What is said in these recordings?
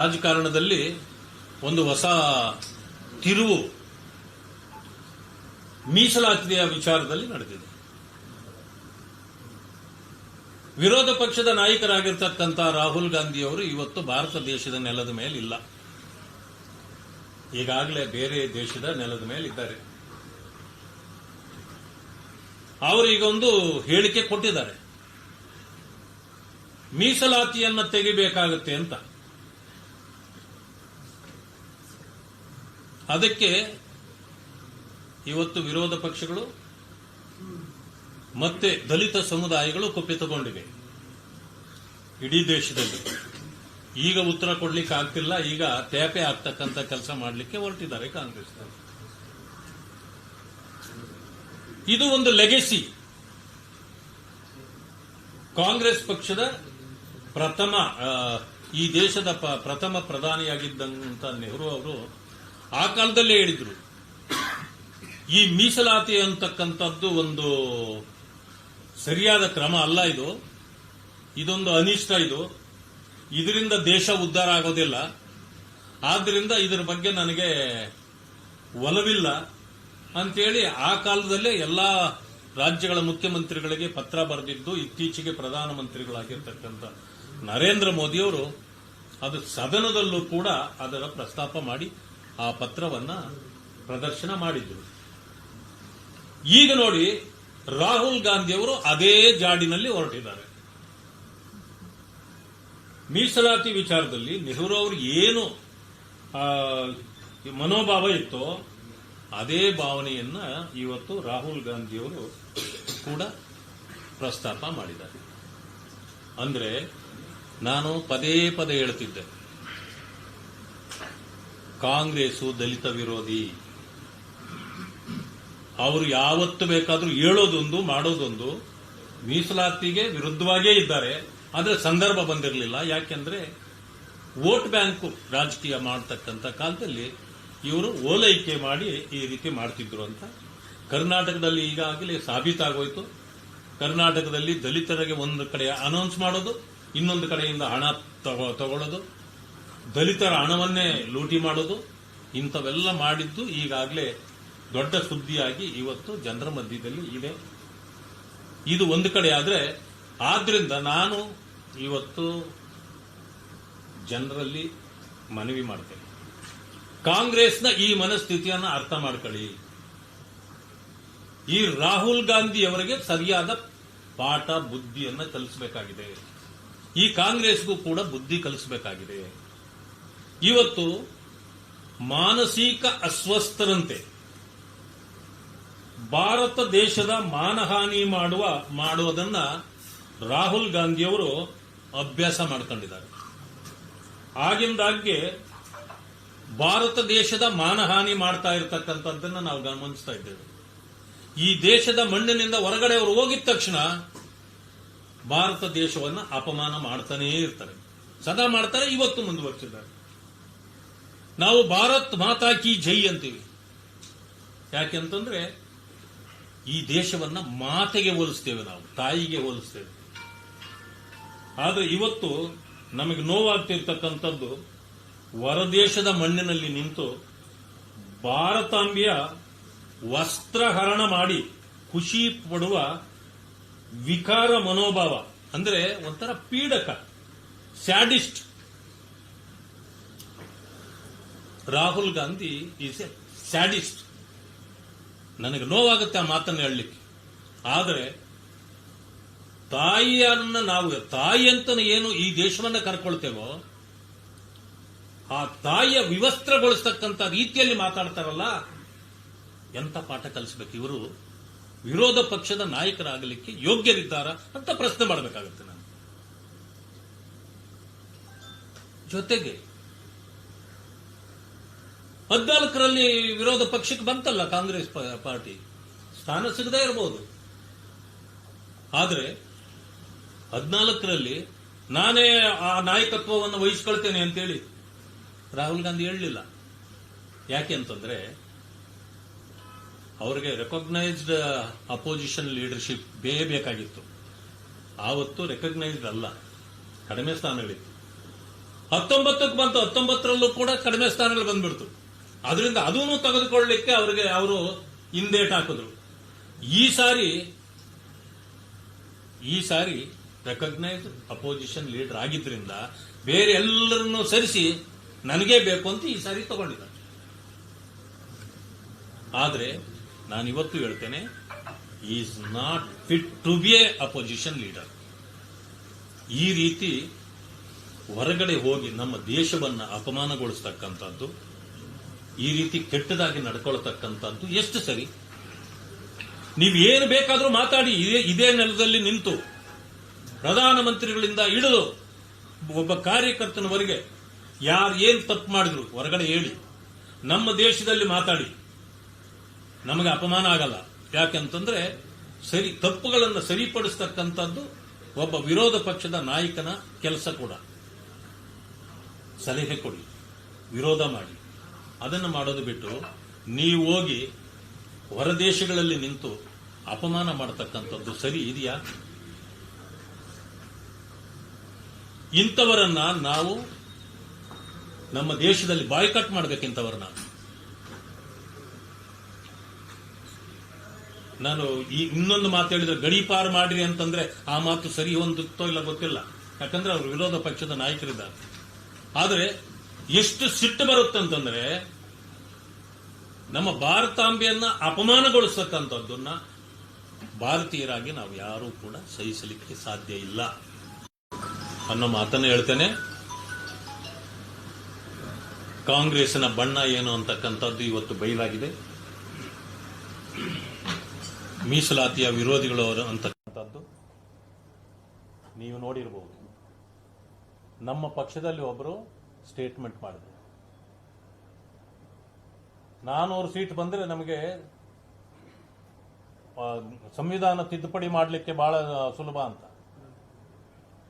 ರಾಜಕಾರಣದಲ್ಲಿ ಒಂದು ಹೊಸ ತಿರುವು ಮೀಸಲಾತಿಯ ವಿಚಾರದಲ್ಲಿ ನಡೆದಿದೆ. ವಿರೋಧ ಪಕ್ಷದ ನಾಯಕರಾಗಿರ್ತಕ್ಕಂಥ ರಾಹುಲ್ ಗಾಂಧಿಯವರು ಇವತ್ತು ಭಾರತ ದೇಶದ ನೆಲದ ಮೇಲೆ ಇಲ್ಲ ಈಗಾಗಲೇ ಬೇರೆ ದೇಶದ ನೆಲದ ಮೇಲೆ ಇದ್ದಾರೆ ಅವರು ಈಗ ಒಂದು ಹೇಳಿಕೆ ಕೊಟ್ಟಿದ್ದಾರೆ. ಮೀಸಲಾತಿಯನ್ನು ತೆಗಿಬೇಕಾಗುತ್ತೆ ಅಂತ. ಅದಕ್ಕೆ ಇವತ್ತು ವಿರೋಧ ಪಕ್ಷಗಳು ಮತ್ತೆ ದಲಿತ ಸಮುದಾಯಗಳು ಕುಪಿತಗೊಂಡಿವೆ ಇಡೀ ದೇಶದಲ್ಲಿ. ಈಗ ಉತ್ತರ ಕೊಡ್ಲಿಕ್ಕೆ ಆಗ್ತಿಲ್ಲ, ಈಗ ತ್ಯಾಪೆ ಆಗ್ತಕ್ಕಂಥ ಕೆಲಸ ಮಾಡಲಿಕ್ಕೆ ಹೊರಟಿದ್ದಾರೆ ಕಾಂಗ್ರೆಸ್ ಇದು ಒಂದು ಲೆಗೆಸಿ ಕಾಂಗ್ರೆಸ್ ಪಕ್ಷದ ಪ್ರಥಮ ಈ ದೇಶದ ಪ್ರಥಮ ಪ್ರಧಾನಿಯಾಗಿದ್ದಂತ ನೆಹರು ಅವರು ಆ ಕಾಲದಲ್ಲೇ ಹೇಳಿದ್ರು. ಈ ಮೀಸಲಾತಿ ಅಂತಕ್ಕಂಥದ್ದು ಒಂದು ಸರಿಯಾದ ಕ್ರಮ ಅಲ್ಲ ಇದು. ಇದೊಂದು ಅನಿಷ್ಟ ಇದು. ಇದರಿಂದ ದೇಶ ಉದ್ಧಾರ ಆಗೋದಿಲ್ಲ. ಆದ್ದರಿಂದ ಇದರ ಬಗ್ಗೆ ನನಗೆ ಒಲವಿಲ್ಲ ಅಂತೇಳಿ ಆ ಕಾಲದಲ್ಲೇ ಎಲ್ಲ ರಾಜ್ಯಗಳ ಮುಖ್ಯಮಂತ್ರಿಗಳಿಗೆ ಪತ್ರ ಬರೆದಿದ್ದು ಇತ್ತೀಚೆಗೆ ಪ್ರಧಾನಮಂತ್ರಿಗಳಾಗಿರ್ತಕ್ಕಂಥ ನರೇಂದ್ರ ಮೋದಿಯವರು ಅದು ಸದನದಲ್ಲೂ ಕೂಡ ಅದರ ಪ್ರಸ್ತಾಪ ಮಾಡಿ ಆ ಪತ್ರವನ್ನ ಪ್ರದರ್ಶನ ಮಾಡಿದ್ರು. ಈಗ ನೋಡಿ, ರಾಹುಲ್ ಗಾಂಧಿಯವರು ಅದೇ ಜಾಡಿನಲ್ಲಿ ಹೊರಟಿದ್ದಾರೆ. ಮೀಸಲಾತಿ ವಿಚಾರದಲ್ಲಿ ನೆಹರು ಅವರು ಏನು ಮನೋಭಾವ ಇತ್ತೋ ಅದೇ ಭಾವನೆಯನ್ನ ಇವತ್ತು ರಾಹುಲ್ ಗಾಂಧಿಯವರು ಕೂಡ ಪ್ರಸ್ತಾಪ ಮಾಡಿದ್ದಾರೆ. ಅಂದ್ರೆ ನಾನು ಪದೇ ಪದೇ ಹೇಳ್ತಿದ್ದೆ. ಕಾಂಗ್ರೆಸ್ಸು ದಲಿತ ವಿರೋಧಿ. ಅವರು ಯಾವತ್ತು ಬೇಕಾದರೂ ಹೇಳೋದೊಂದು, ಮಾಡೋದೊಂದು, ಮೀಸಲಾತಿಗೆ ವಿರುದ್ಧವಾಗೇ ಇದ್ದಾರೆ. ಆದರೆ ಸಂದರ್ಭ ಬಂದಿರಲಿಲ್ಲ. ಯಾಕೆಂದ್ರೆ ವೋಟ್ ಬ್ಯಾಂಕ್ ರಾಜಕೀಯ ಮಾಡತಕ್ಕಂಥ ಕಾಲದಲ್ಲಿ ಇವರು ಓಲೈಕೆ ಮಾಡಿ ಈ ರೀತಿ ಮಾಡ್ತಿದ್ರು ಅಂತ. ಕರ್ನಾಟಕದಲ್ಲಿ ಈಗಾಗಲೇ ಸಾಬೀತಾಗೋಯ್ತು. ಕರ್ನಾಟಕದಲ್ಲಿ ದಲಿತರಿಗೆ ಒಂದು ಕಡೆ ಅನೌನ್ಸ್ ಮಾಡೋದು, ಇನ್ನೊಂದು ಕಡೆಯಿಂದ ಹಣ ತಗೊ- ತಗೊಳ್ಳೋದು. ದಲಿತರ ಹಣವನ್ನೇ ಲೂಟಿ ಮಾಡೋದು, ಇಂಥವೆಲ್ಲ ಮಾಡಿದ್ದು ಈಗಾಗಲೇ ದೊಡ್ಡ ಸುದ್ದಿಯಾಗಿ ಇವತ್ತು ಜನರ ಮಧ್ಯದಲ್ಲಿ ಇದೆ. ಇದು ಒಂದು ಕಡೆ ಆದರೆ, ಆದ್ರಿಂದ ನಾನು ಇವತ್ತು ಜನರಲ್ಲಿ ಮನವಿ ಮಾಡ್ತೇನೆ. ಕಾಂಗ್ರೆಸ್ನ ಈ ಮನಸ್ಥಿತಿಯನ್ನು ಅರ್ಥ ಮಾಡ್ಕೊಳ್ಳಿ. ಈ ರಾಹುಲ್ ಗಾಂಧಿ ಅವರಿಗೆ ಸರಿಯಾದ ಪಾಠ, ಬುದ್ಧಿಯನ್ನು ಕಲಿಸಬೇಕಾಗಿದೆ. ಈ ಕಾಂಗ್ರೆಸ್ಗೂ ಕೂಡ ಬುದ್ಧಿ ಕಲಿಸಬೇಕಾಗಿದೆ. ಇವತ್ತು ಮಾನಸಿಕ ಅಸ್ವಸ್ಥರಂತೆ. ಭಾರತ ದೇಶದ ಮಾನಹಾನಿ ಮಾಡುವ, ಮಾಡುವುದನ್ನ ರಾಹುಲ್ ಗಾಂಧಿಯವರು ಅಭ್ಯಾಸ ಮಾಡ್ಕೊಂಡಿದ್ದಾರೆ. ಆಗಿಂದಾಗ್ಗೆ ಭಾರತ ದೇಶದ ಮಾನಹಾನಿ ಮಾಡ್ತಾ ಇರತಕ್ಕಂಥದ್ದನ್ನ ನಾವು ಗಮನಿಸ್ತಾ ಇದ್ದೇವೆ. ಈ ದೇಶದ ಮಣ್ಣಿನಿಂದ ಹೊರಗಡೆ ಅವರು ಹೋಗಿದ ತಕ್ಷಣ ಭಾರತ ದೇಶವನ್ನ ಅಪಮಾನ ಮಾಡ್ತಾನೇ ಇರ್ತಾರೆ. ಸದಾ ಮಾಡ್ತಾರೆ, ಇವತ್ತು ಮುಂದುವರಿಸಿದ್ದಾರೆ. ನಾವು ಭಾರತ್ ಮಾತಾ ಕಿ ಜೈ ಅಂತೀವಿ. ಯಾಕೆಂತಂದ್ರೆ ಈ ದೇಶವನ್ನ ಮಾತೆಗೆ ಹೋಲಿಸ್ತೇವೆ ನಾವು, ತಾಯಿಗೆ ಹೋಲಿಸ್ತೇವೆ. ಆದ್ರೆ ಇವತ್ತು ನಮಗೆ ನೋವಾಗ್ತಿರ್ತಕ್ಕಂಥದ್ದು ಹೊರದೇಶದ ಮಣ್ಣಿನಲ್ಲಿ ನಿಂತು ಭಾರತಾಂಬೆಯ ವಸ್ತ್ರಹರಣ ಮಾಡಿ ಖುಷಿ ಪಡುವ ವಿಕಾರ ಮನೋಭಾವ, ಅಂದ್ರೆ ಒಂಥರ ಪೀಡಕ, sadist Rahul Gandhi is a sadist ನನಗೆ ನೋವಾಗುತ್ತೆ ಆ ಮಾತನ್ನು ಹೇಳಲಿಕ್ಕೆ. ಆದರೆ, ತಾಯಿಯನ್ನ ನಾವು, ತಾಯಿ ಅಂತ ಏನು ಈ ದೇಶವನ್ನ ಕರ್ಕೊಳ್ತೇವೋ, ಆ ತಾಯಿಯ ವಿವಸ್ತ್ರಗೊಳಿಸ್ತಕ್ಕಂಥ ರೀತಿಯಲ್ಲಿ ಮಾತಾಡ್ತಾರಲ್ಲ ಎಂತ ಪಾಠ ಕಲಿಸ್ಬೇಕು? ಇವರು ವಿರೋಧ ಪಕ್ಷದ ನಾಯಕರಾಗಲಿಕ್ಕೆ ಯೋಗ್ಯರಿದ್ದಾರ ಅಂತ ಪ್ರಶ್ನೆ ಮಾಡಬೇಕಾಗುತ್ತೆ ನಾನು ಜೊತೆಗೆ ಹದಿನಾಲ್ಕರಲ್ಲಿ ವಿರೋಧ ಪಕ್ಷಕ್ಕೆ ಬಂತಲ್ಲ ಕಾಂಗ್ರೆಸ್ ಪಾರ್ಟಿ. ಸ್ಥಾನ ಸಿಗದೇ ಇರಬಹುದು ಆದರೆ ಹದಿನಾಲ್ಕರಲ್ಲಿ ನಾನೇ ಆ ನಾಯಕತ್ವವನ್ನು ವಹಿಸ್ಕೊಳ್ತೇನೆ ಅಂತೇಳಿ ರಾಹುಲ್ ಗಾಂಧಿ ಹೇಳಲಿಲ್ಲ. ಯಾಕೆ ಅಂತಂದ್ರೆ ಅವರಿಗೆ ರೆಕಗ್ನೈಸ್ಡ್ ಅಪೋಸಿಷನ್ ಲೀಡರ್ಶಿಪ್ ಬೇಕಾಗಿತ್ತು. ಆವತ್ತು ರೆಕಗ್ನೈಸ್ಡ್ ಅಲ್ಲ, ಕಡಿಮೆ ಸ್ಥಾನಗಳಿತ್ತು. ಹತ್ತೊಂಬತ್ತಕ್ಕೆ ಬಂತು, ಹತ್ತೊಂಬತ್ತರಲ್ಲೂ ಕೂಡ ಕಡಿಮೆ ಸ್ಥಾನಗಳು ಬಂದ್ಬಿಡ್ತು. ಅದರಿಂದ ಅದನ್ನು ತೆಗೆದುಕೊಳ್ಳಲಿಕ್ಕೆ ಅವರಿಗೆ ಅವರು ಹಿಂದೇಟ್ ಹಾಕಿದ್ರು. ಈ ಸಾರಿ ಈ ಸಾರಿ ರೆಕಗ್ನೈಸ್ ಅಪೋಸಿಷನ್ ಲೀಡರ್ ಆಗಿದ್ರಿಂದ ಬೇರೆ ಎಲ್ಲರನ್ನೂ ಸರಿಸಿ ನನಗೇ ಬೇಕು ಅಂತ ಈ ಸಾರಿ ತಗೊಂಡಿದ್ದಾರೆ. ಆದರೆ ನಾನು ಇವತ್ತು ಹೇಳ್ತೇನೆ is not fit to be a opposition leader ಈ ರೀತಿ ಹೊರಗಡೆ ಹೋಗಿ ನಮ್ಮ ದೇಶವನ್ನ ಅಪಮಾನಗೊಳಿಸ್ತಕ್ಕಂಥದ್ದು ಈ ರೀತಿ ಕೆಟ್ಟದಾಗಿ ನಡ್ಕೊಳ್ತಕ್ಕಂಥದ್ದು ಎಷ್ಟು ಸರಿ? ನೀವು ಏನು ಬೇಕಾದರೂ ಮಾತಾಡಿ, ಇದೇ ನೆಲದಲ್ಲಿ ನಿಂತು ಪ್ರಧಾನಮಂತ್ರಿಗಳಿಂದ ಹಿಡಿದು ಒಬ್ಬ ಕಾರ್ಯಕರ್ತನವರೆಗೆ ಯಾರು ಏನು ತಪ್ಪು ಮಾಡಿದ್ರು ಹೊರಗಡೆ ಹೇಳಿ, ನಮ್ಮ ದೇಶದಲ್ಲಿ ಮಾತಾಡಿ. ನಮಗೆ ಅಪಮಾನ ಆಗಲ್ಲ. ಯಾಕೆಂತಂದ್ರೆ ಸರಿ, ತಪ್ಪುಗಳನ್ನು ಸರಿಪಡಿಸ್ತಕ್ಕಂಥದ್ದು ಒಬ್ಬ ವಿರೋಧ ಪಕ್ಷದ ನಾಯಕನ ಕೆಲಸ ಕೂಡ. ಸಲಹೆ ಕೊಡಿ, ವಿರೋಧ ಮಾಡಿ. ಅದನ್ನು ಮಾಡೋದು ಬಿಟ್ಟು ನೀವು ಹೋಗಿ ಹೊರದೇಶಗಳಲ್ಲಿ ನಿಂತು ಅಪಮಾನ ಮಾಡತಕ್ಕಂಥದ್ದು ಸರಿ ಇದೆಯಾ? ಇಂಥವರನ್ನ ನಾವು ನಮ್ಮ ದೇಶದಲ್ಲಿ ಬಾಯ್ಕಟ್ ಮಾಡಬೇಕಿಂತವರನ್ನ ನಾನು ಈ ಇನ್ನೊಂದು ಮಾತು ಹೇಳಿದ್ರೆ ಗಡೀಪಾರು ಮಾಡ್ರಿ ಅಂತಂದ್ರೆ ಆ ಮಾತು ಸರಿ ಹೊಂದುತ್ತೋ ಇಲ್ಲ ಗೊತ್ತಿಲ್ಲ. ಯಾಕಂದ್ರೆ ಅವರು ವಿರೋಧ ಪಕ್ಷದ ನಾಯಕರಿದ್ದಾರೆ. ಆದರೆ ಎಷ್ಟು ಸಿಟ್ಟು ಬರುತ್ತಂತಂದ್ರೆ ನಮ್ಮ ಭಾರತಾಂಬೆಯನ್ನ ಅಪಮಾನಗೊಳಿಸತಕ್ಕಂಥದ್ದನ್ನ ಭಾರತೀಯರಾಗಿ ನಾವು ಯಾರೂ ಕೂಡ ಸಹಿಸಲಿಕ್ಕೆ ಸಾಧ್ಯ ಇಲ್ಲ. ಅನ್ನೋ ಮಾತನ್ನು ಹೇಳ್ತೇನೆ. ಕಾಂಗ್ರೆಸ್ನ ಬಣ್ಣ ಏನು ಅಂತಕ್ಕಂಥದ್ದು ಇವತ್ತು ಬಯಲಾಗಿದೆ. ಮೀಸಲಾತಿಯ ವಿರೋಧಿಗಳು ಅಂತಕ್ಕಂಥದ್ದು ನೀವು ನೋಡಿರಬಹುದು ನಮ್ಮ ಪಕ್ಷದಲ್ಲಿ ಒಬ್ಬರು ಸ್ಟೇಟ್ಮೆಂಟ್ ಮಾಡಿದ್ರು ನಾನೂರು ಸೀಟ್ ಬಂದ್ರೆ ನಮಗೆ ಸಂವಿಧಾನ ತಿದ್ದುಪಡಿ ಮಾಡಲಿಕ್ಕೆ ಬಹಳ ಸುಲಭ ಅಂತ.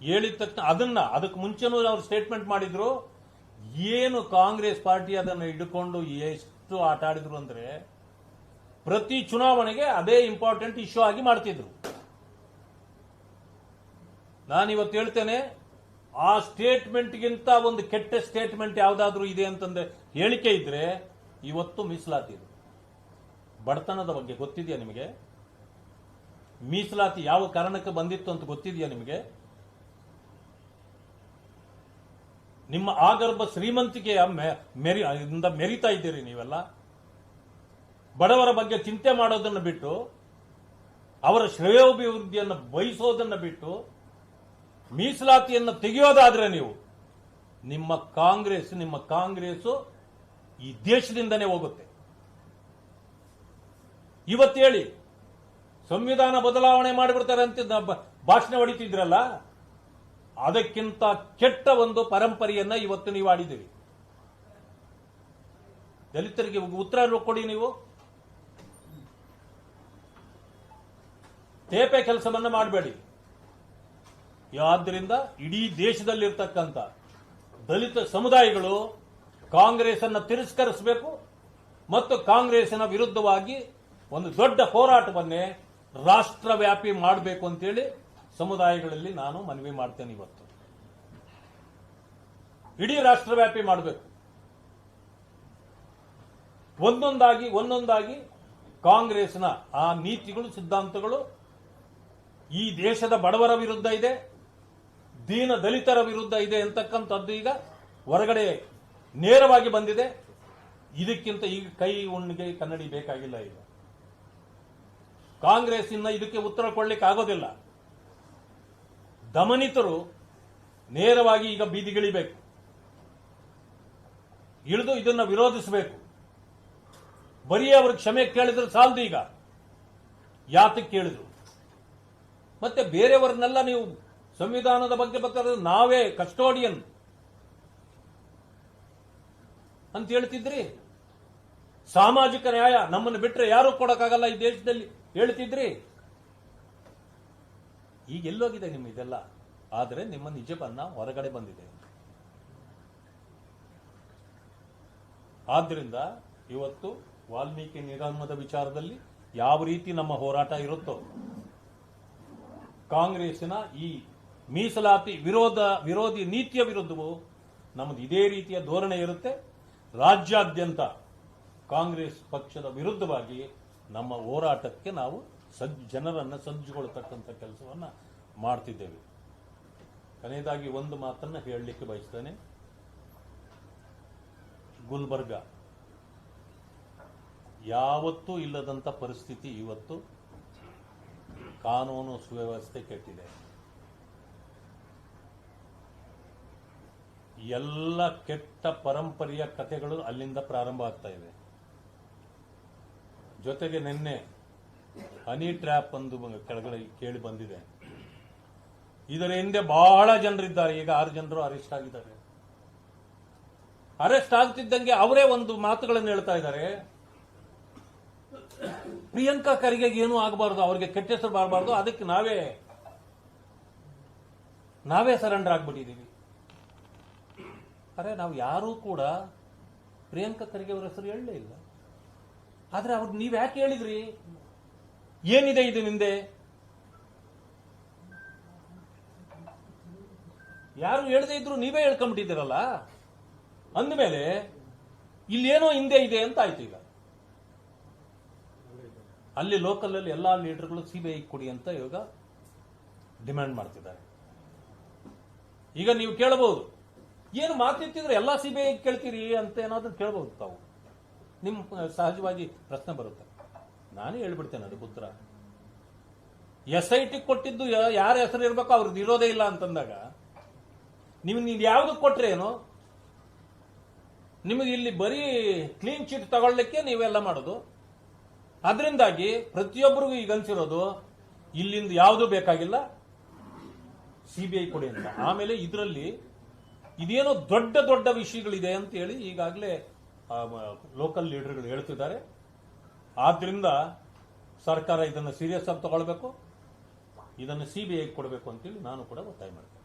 ಹೇಳಿದ ತಕ್ಷಣ ಅದನ್ನ, ಅದಕ್ಕೆ ಮುಂಚೆನೂ ಅವರು ಸ್ಟೇಟ್ಮೆಂಟ್ ಮಾಡಿದ್ರು. ಏನು ಕಾಂಗ್ರೆಸ್ ಪಾರ್ಟಿ ಅದನ್ನು ಹಿಡ್ಕೊಂಡು ಎಷ್ಟು ಆಟ ಆಡಿದ್ರು ಅಂದ್ರೆ, ಪ್ರತಿ ಚುನಾವಣೆಗೆ ಅದೇ ಇಂಪಾರ್ಟೆಂಟ್ ಇಶ್ಯೂ ಆಗಿ ಮಾಡ್ತಿದ್ರು. ನಾನಿವತ್ತು ಹೇಳ್ತೇನೆ ಆ ಸ್ಟೇಟ್ಮೆಂಟ್ಗಿಂತ ಒಂದು ಕೆಟ್ಟ ಸ್ಟೇಟ್ಮೆಂಟ್ ಯಾವ್ದಾದ್ರೂ ಇದೆ ಅಂತಂದ್ರೆ ಹೇಳಿಕೆ ಇದ್ರೆ ಇವತ್ತು ಮೀಸಲಾತಿ ಇದೆ. ಬಡತನದ ಬಗ್ಗೆ ಗೊತ್ತಿದೆಯಾ ನಿಮಗೆ? ಮೀಸಲಾತಿ ಯಾವ ಕಾರಣಕ್ಕೆ ಬಂದಿತ್ತು ಅಂತ ಗೊತ್ತಿದೆಯಾ ನಿಮಗೆ? ನಿಮ್ಮ ಆಗರ್ಭ ಶ್ರೀಮಂತಿಕೆಯ ಮೆ- ಮೆರಿ ಮೆರಿತಾ ಇದ್ದೀರಿ ನೀವೆಲ್ಲ? ಬಡವರ ಬಗ್ಗೆ ಚಿಂತೆ ಮಾಡೋದನ್ನು ಬಿಟ್ಟು, ಅವರ ಶ್ರೇಯೋಭಿವೃದ್ಧಿಯನ್ನು ಬಯಸೋದನ್ನು ಬಿಟ್ಟು ಮೀಸಲಾತಿಯನ್ನು ತೆಗೆಯೋದಾದ್ರೆ ನೀವು, ನಿಮ್ಮ ಕಾಂಗ್ರೆಸ್ ನಿಮ್ಮ ಕಾಂಗ್ರೆಸ್ ಈ ದೇಶದಿಂದನೇ ಹೋಗುತ್ತೆ. ಇವತ್ತು ಹೇಳಿ, ಸಂವಿಧಾನ ಬದಲಾವಣೆ ಮಾಡಿಬಿಡ್ತಾರೆ ಅಂತ ಭಾಷಣ ಹೊಡಿತಿದ್ರಲ್ಲ, ಅದಕ್ಕಿಂತ ಕೆಟ್ಟ ಒಂದು ಪರಂಪರೆಯನ್ನ ಇವತ್ತು ನೀವು ಆಡಿದ್ದೀರಿ. ದಲಿತರಿಗೆ ಉತ್ತರ ಕೊಡಿ ನೀವು. ತೇಪೆ ಕೆಲಸವನ್ನ ಮಾಡಬೇಡಿ. ಆದ್ದರಿಂದ ಇಡೀ ದೇಶದಲ್ಲಿರ್ತಕ್ಕಂಥ ದಲಿತ ಸಮುದಾಯಗಳು ಕಾಂಗ್ರೆಸ್ ಅನ್ನು ತಿರಸ್ಕರಿಸಬೇಕು ಮತ್ತು ಕಾಂಗ್ರೆಸ್ನ ವಿರುದ್ಧವಾಗಿ ಒಂದು ದೊಡ್ಡ ಹೋರಾಟವನ್ನೇ ರಾಷ್ಟ್ರವ್ಯಾಪಿ ಮಾಡಬೇಕು ಅಂತೇಳಿ ಸಮುದಾಯಗಳಲ್ಲಿ ನಾನು ಮನವಿ ಮಾಡ್ತೇನೆ ಇವತ್ತು. ಇಡೀ ರಾಷ್ಟ್ರವ್ಯಾಪಿ ಮಾಡಬೇಕು. ಒಂದೊಂದಾಗಿ ಒಂದೊಂದಾಗಿ ಕಾಂಗ್ರೆಸ್ನ ಆ ನೀತಿಗಳು, ಸಿದ್ಧಾಂತಗಳು ಈ ದೇಶದ ಬಡವರ ವಿರುದ್ಧ ಇದೆ. ದೀನ ದಲಿತರ ವಿರುದ್ಧ ಇದೆ ಅಂತಕ್ಕಂಥದ್ದು ಈಗ ಹೊರಗಡೆ ನೇರವಾಗಿ ಬಂದಿದೆ. ಇದಕ್ಕಿಂತ ಈಗ ಕೈ ಉಣ್ಣಿಗೆ ಕನ್ನಡಿ ಬೇಕಾಗಿಲ್ಲ ಈಗ. ಕಾಂಗ್ರೆಸ್ ಇನ್ನ ಇದಕ್ಕೆ ಉತ್ತರ ಕೊಡ್ಲಿಕ್ಕೆ ಆಗೋದಿಲ್ಲ. ದಮನಿತರು ನೇರವಾಗಿ ಈಗ ಬೀದಿಗಿಳಿಬೇಕು. ಇಳಿದು ಇದನ್ನ ವಿರೋಧಿಸಬೇಕು. ಬರೀ ಅವರು ಕ್ಷಮೆ ಕೇಳಿದ್ರೆ ಸಾಲದು ಈಗ. ಯಾತಕ್ಕೆ ಕೇಳಿದ್ರು? ಮತ್ತೆ ಬೇರೆಯವರನ್ನೆಲ್ಲ ನೀವು ಸಂವಿಧಾನದ ಬಗ್ಗೆ ಬೇಕಾದ್ರೆ ನಾವೇ ಕಸ್ಟೋಡಿಯನ್ ಅಂತ ಹೇಳ್ತಿದ್ರಿ? ಸಾಮಾಜಿಕ ನ್ಯಾಯ ನಮ್ಮನ್ನು ಬಿಟ್ಟರೆ ಯಾರು ಕೊಡಕ್ಕಾಗಲ್ಲ ಈ ದೇಶದಲ್ಲಿ. ಹೇಳ್ತಿದ್ರಿ? ಈಗ ಎಲ್ಲೋಗಿದೆ ನಿಮ್ಮ ಇದೆಲ್ಲ. ಆದರೆ ನಿಮ್ಮ ನಿಜವನ್ನ ಹೊರಗಡೆ ಬಂದಿದೆ. ಆದ್ರಿಂದ ಇವತ್ತು ವಾಲ್ಮೀಕಿ ನಿಗಮದ ವಿಚಾರದಲ್ಲಿ ಯಾವ ರೀತಿ ನಮ್ಮ ಹೋರಾಟ ಇರುತ್ತೋ, ಕಾಂಗ್ರೆಸ್ಸಿನ ಈ ಮೀಸಲಾತಿ ವಿರೋಧ, ವಿರೋಧಿ ನೀತಿಯ ವಿರುದ್ಧವೂ ನಮ್ಮದು ಇದೇ ರೀತಿಯ ಧೋರಣೆ ಇರುತ್ತೆ. ರಾಜ್ಯಾದ್ಯಂತ ಕಾಂಗ್ರೆಸ್ ಪಕ್ಷದ ವಿರುದ್ಧವಾಗಿ ನಮ್ಮ ಹೋರಾಟಕ್ಕೆ ನಾವು ಸಜ್ಜ ಜನರನ್ನು ಸಜ್ಜುಗೊಳ್ತಕ್ಕಂಥ ಕೆಲಸವನ್ನು ಮಾಡ್ತಿದ್ದೇವೆ. ಕೊನೆಯದಾಗಿ ಒಂದು ಮಾತನ್ನ ಹೇಳಲಿಕ್ಕೆ ಬಯಸ್ತೇನೆ. ಗುಲ್ಬರ್ಗ. ಯಾವತ್ತೂ ಇಲ್ಲದಂಥ ಪರಿಸ್ಥಿತಿ ಇವತ್ತು ಕಾನೂನು ಸುವ್ಯವಸ್ಥೆ ಕೆಟ್ಟಿದೆ. ಎಲ್ಲ ಕೆಟ್ಟ ಪರಂಪರೆಯ ಕಥೆಗಳು ಅಲ್ಲಿಂದ ಪ್ರಾರಂಭ ಆಗ್ತಾ ಇದೆ. ಜೊತೆಗೆ ನಿನ್ನೆ ಹನಿ ಟ್ರ್ಯಾಪ್ ಒಂದು ಕೆಳಗಡೆ ಕೇಳಿ ಬಂದಿದೆ. ಇದರ ಹಿಂದೆ ಬಹಳ ಜನರಿದ್ದಾರೆ. ಈಗ ಆರು ಜನರು ಅರೆಸ್ಟ್ ಆಗಿದ್ದಾರೆ. ಅರೆಸ್ಟ್ ಆಗ್ತಿದ್ದಂಗೆ ಅವರೇ ಒಂದು ಮಾತುಗಳನ್ನು ಹೇಳ್ತಾ ಇದ್ದಾರೆ. ಪ್ರಿಯಾಂಕಾ ಖರ್ಗೆ ಏನೂ ಆಗಬಾರ್ದು, ಅವರಿಗೆ ಕೆಟ್ಟ ಹೆಸರು ಬರಬಾರ್ದು, ಅದಕ್ಕೆ ನಾವೇ ನಾವೇ ಸರೆಂಡರ್ ಆಗ್ಬಿಟ್ಟಿದೀವಿ ಅರೆ, ನಾವು ಯಾರೂ ಕೂಡ ಪ್ರಿಯಾಂಕಾ ಖರ್ಗೆ ಅವರ ಹೆಸರು ಹೇಳಲೇ ಇಲ್ಲ. ಆದರೆ ಅವ್ರು ನೀವು ಯಾಕೆ ಹೇಳಿದ್ರಿ? ಏನಿದೆ ಇದು ನಿಂದೆ? ಯಾರು ಹೇಳದೇ ಇದ್ರು ನೀವೇ ಹೇಳ್ಕೊಂಡ್ಬಿಟ್ಟಿದ್ದೀರಲ್ಲ ಅಂದಮೇಲೆ, ಇಲ್ಲೇನೋ ಹಿಂದೆ ಇದೆ ಅಂತ ಆಯ್ತು ಈಗ. ಅಲ್ಲಿ ಲೋಕಲ್ ಅಲ್ಲಿ ಎಲ್ಲಾ ಲೀಡರ್ಗಳು ಸಿಬಿಐ ಕೊಡಿ ಅಂತ ಇವಾಗ ಡಿಮ್ಯಾಂಡ್ ಮಾಡ್ತಿದ್ದಾರೆ. ಈಗ ನೀವು ಕೇಳಬಹುದು. ಏನು ಮಾತಿತ್ತಿದ್ರೆ ಎಲ್ಲ ಸಿ ಬಿ ಐ ಕೇಳ್ತೀರಿ ಅಂತ ಏನಾದ್ರೂ ಕೇಳ್ಬೋದು ತಾವು. ನಿಮ್ಮ ಸಹಜವಾಗಿ ಪ್ರಶ್ನೆ ಬರುತ್ತೆ. ನಾನು ಹೇಳ್ಬಿಡ್ತೇನೆ ಅದಕ್ಕೆ ಉತ್ತರ. ಎಸ್ ಐ ಟಿ ಕೊಟ್ಟಿದ್ದು ಯಾರ ಹೆಸರು ಇರಬೇಕು ಅವ್ರದ್ದು ಇರೋದೇ ಇಲ್ಲ ಅಂತಂದಾಗ, ನಿಮ್ಗೆ ನೀವು ಯಾವುದು ಕೊಟ್ರೆ ಏನು? ನಿಮಗೆ ಇಲ್ಲಿ ಬರೀ ಕ್ಲೀನ್ ಚೀಟ್ ತಗೊಳ್ಳಿಕ್ಕೆ ನೀವೆಲ್ಲ ಮಾಡೋದು. ಅದರಿಂದಾಗಿ ಪ್ರತಿಯೊಬ್ಬರಿಗೂ ಈಗ ಅನ್ಸಿರೋದು, ಇಲ್ಲಿಂದ ಯಾವುದು ಬೇಕಾಗಿಲ್ಲ? ಸಿಬಿಐ ಕೊಡಿ ಅಂತ. ಆಮೇಲೆ ಇದರಲ್ಲಿ ಇದೇನೋ ದೊಡ್ಡ ದೊಡ್ಡ ವಿಷಯಗಳಿದೆ ಅಂತ ಹೇಳಿ ಈಗಾಗಲೇ ಲೋಕಲ್ ಲೀಡರ್ಗಳು ಹೇಳ್ತಿದ್ದಾರೆ. ಆದ್ರಿಂದ ಸರ್ಕಾರ ಇದನ್ನು ಸೀರಿಯಸ್ ಆಗಿ ತಗೊಳ್ಬೇಕು. ಇದನ್ನು ಸಿ ಬಿ ಐಗೆ ಕೊಡಬೇಕು ಅಂತೇಳಿ ನಾನು ಕೂಡ ಒತ್ತಾಯ ಮಾಡ್ತೇನೆ.